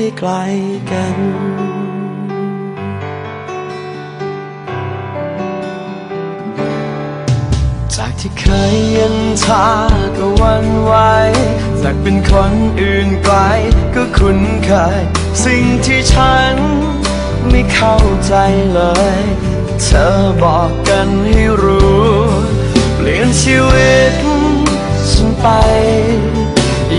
ให้ไกลกัน จากที่เคยเย็นชาก็วันไหวจากเป็นคนอื่นไกลก็คุ้นเคย สิ่งที่ฉันไม่เข้าใจเลย เธอบอกกันให้รู้ เปลี่ยนชีวิตฉันไป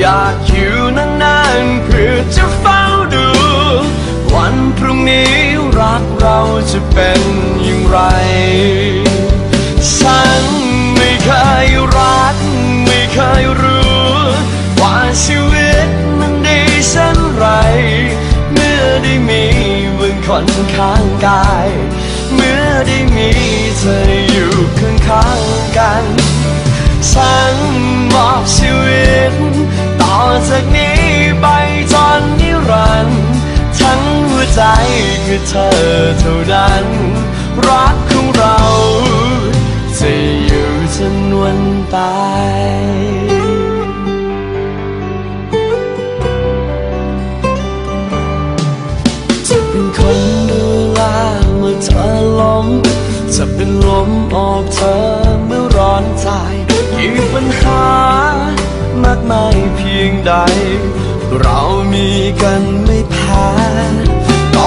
อยากอยู่นานๆเพื่อจะเฝ้าดูวัน พรุ่งนี้รักเราจะเป็นอย่างไร ฉันไม่เคยรัก ไม่เคยรู้ ว่าชีวิตมันดีเช่นไร เมื่อได้มีมึงคนข้างกาย เมื่อได้มีเธออยู่ข้างๆกัน ฉันมอบชีวิต คือเธอเท่านั้น รักของเราจะอยู่จนวันตายจะเป็นคนดูแลเมื่อเธอล้มจะเป็นลมออกเธอเมื่อร้อนใจยิ่งปัญหามากมายเพียงใด เรามีกันไม่แพ้